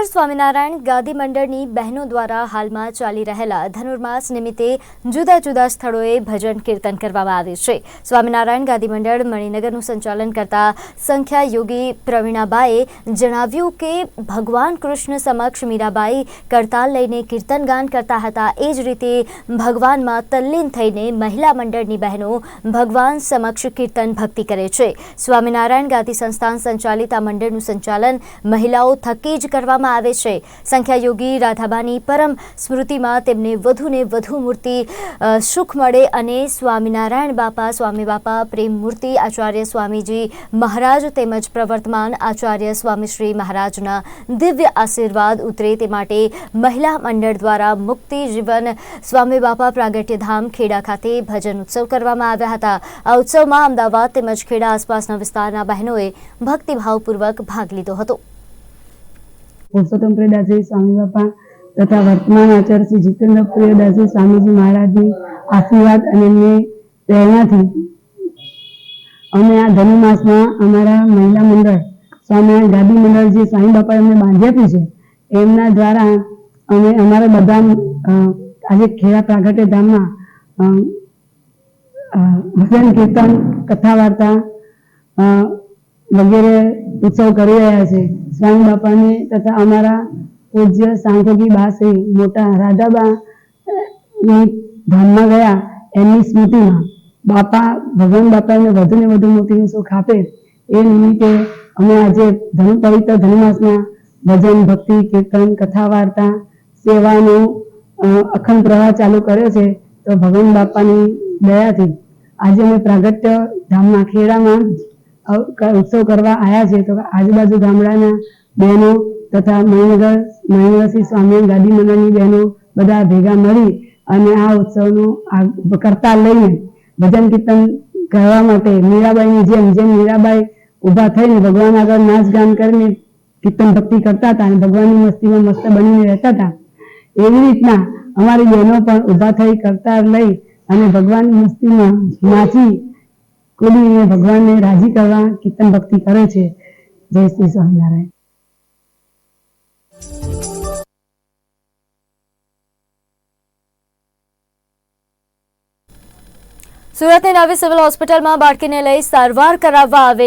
સુરેન્દ્રનગર સ્વામિનારાયણ ગાદી મંડળની બહેનો દ્વારા હાલમાં ચાલી રહેલા ધનુર્માસ નિમિત્તે જુદા જુદા સ્થળોએ ભજન કીર્તન કરવામાં આવે છે. સ્વામિનારાયણ ગાદી મંડળ મણિનગરનું સંચાલન કરતા સંખ્યા યોગી પ્રવીણાબાએ જણાવ્યું કે ભગવાન કૃષ્ણ સમક્ષ મીરાબાઈ કરતાલ લઈને કીર્તન ગાન કરતા હતા. એ જ રીતે ભગવાનમાં તલ્લીન થઈને મહિલા મંડળની બહેનો ભગવાન સમક્ષ કીર્તન ભક્તિ કરે છે. સ્વામિનારાયણ ગાદી સંસ્થાન સંચાલિત આ મંડળનું સંચાલન મહિલાઓ થકી જ કરવામાં આવે છે. સંખ્યા યોગી રાધાબાની પરમ સ્મૃતિમાં તેમને વધુને વધુ મૂર્તિ સુખ મળે અને સ્વામિનારાયણ બાપા, સ્વામી બાપા પ્રેમ મૂર્તિ, આચાર્ય સ્વામીજી મહારાજ તેમજ પ્રવર્તમાન આચાર્ય સ્વામીશ્રી મહારાજના દિવ્ય આશીર્વાદ ઉતરે તે માટે મહિલા મંડળ દ્વારા મુક્તિ જીવન સ્વામી બાપા પ્રાગટ્યધામ ખેડા ખાતે ભજન ઉત્સવ કરવામાં આવ્યા હતા. આ ઉત્સવમાં અમદાવાદ તેમજ ખેડા આસપાસના વિસ્તારના બહેનોએ ભક્તિભાવપૂર્વક ભાગ લીધો હતો. પુરુષોત્તમ પ્રિયદાસજી સ્વામી બાપા તથા વર્તમાન આચાર્ય શ્રી જીતેન્દ્ર પ્રિયદાસજી સ્વામીજી મહારાજની આશીર્વાદ અને એમની પ્રેરણાથી અમે આ ધનુમાસમાં અમારા મહિલા મંડળ સ્વામિનારાયણ ગાદી મંડળ જે સ્વામી બાપાએ અમને બાંધી આપ્યું છે, એમના દ્વારા અમે અમારા બધા આજે ખેડા પ્રાગટ્ય ધામમાં ભજન, કીર્તન, કથા વાર્તા વગેરે ઉત્સવ કરી રહ્યા છે. સ્વામી બાપાને તથા અમારા પૂજ્ય સાંખોગી બાસી મોટા રાધાબા ધામમાં ગયા એમની સ્મૃતિમાં બાપા ભગવાન બાપાને વધુ ને વધુ મોટીનું સુખ આપે એ નિમિત્તે અમે આજે ધન પવિત્ર ધનુમાસમાં ભજન, ભક્તિ, કીર્તન, કથા વાર્તા, સેવાનો અખંડ પ્રવાહ ચાલુ કર્યો છે તો ભગવાન બાપાની દયાથી આજે અમે પ્રાગટ્ય ધામમાં ખેડામાં ઉત્સવ કરવા આવ્યા છે તો આજુબાજુ ગામડાના બહેનો તથા મણિનગર મણિનગરથી સ્વામી, ગાદી મંડળની બહેનો બધા ભેગા મળી અને આ ઉત્સવનું કરતા લઈને ભજન કીર્તન કરવા માટે મીરાબાઈની જેમ જેમ મીરાબાઈ ઊભા થઈને ભગવાન આગળ નાચ ગાન કરીને કીર્તન ભક્તિ કરતા હતા અને ભગવાનની મસ્તીમાં મસ્ત બનીને રહેતા હતા. એવી રીતના અમારી બહેનો પણ ઊભા થઈ કરતા લઈ અને ભગવાનની મસ્તીમાં નાચી કુદીને ભગવાનને રાજી કરવા કીર્તન ભક્તિ કરે છે. જય શ્રી સ્વામિનારાયણ. સુરતની નવી સિવિલ હોસ્પિટલમાં બાળકીને લઈ સારવાર કરાવવા આવેલ